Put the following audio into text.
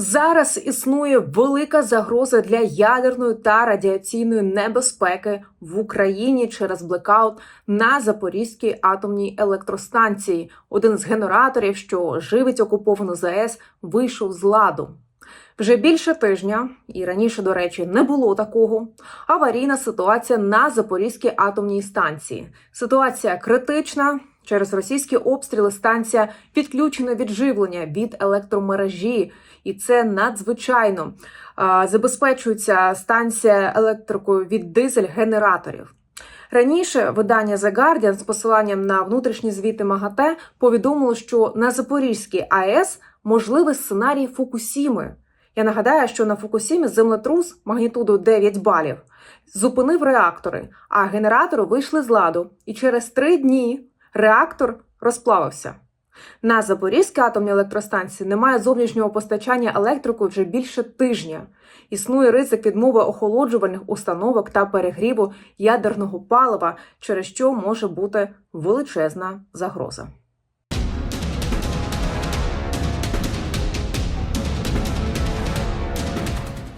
Зараз існує велика загроза для ядерної та радіаційної небезпеки в Україні через блекаут на Запорізькій атомній електростанції. Один з генераторів, що живить окуповану ЗАЕС, вийшов з ладу. Вже більше тижня, і раніше, до речі, не було такого. Аварійна ситуація на Запорізькій атомній станції. Ситуація критична. Через російські обстріли станція відключена від живлення від електромережі, і це надзвичайно забезпечується станція електрикою від дизель-генераторів. Раніше видання The Guardian з посиланням на внутрішні звіти МАГАТЕ повідомило, що на Запорізькій АЕС можливий сценарій Фукусіми. Я нагадаю, що на Фукусімі землетрус магнітудою 9 балів зупинив реактори, а генератори вийшли з ладу, і через три дні реактор розплавився. На Запорізькій атомній електростанції немає зовнішнього постачання електрикою вже більше тижня. Існує ризик відмови охолоджувальних установок та перегріву ядерного палива, через що може бути величезна загроза.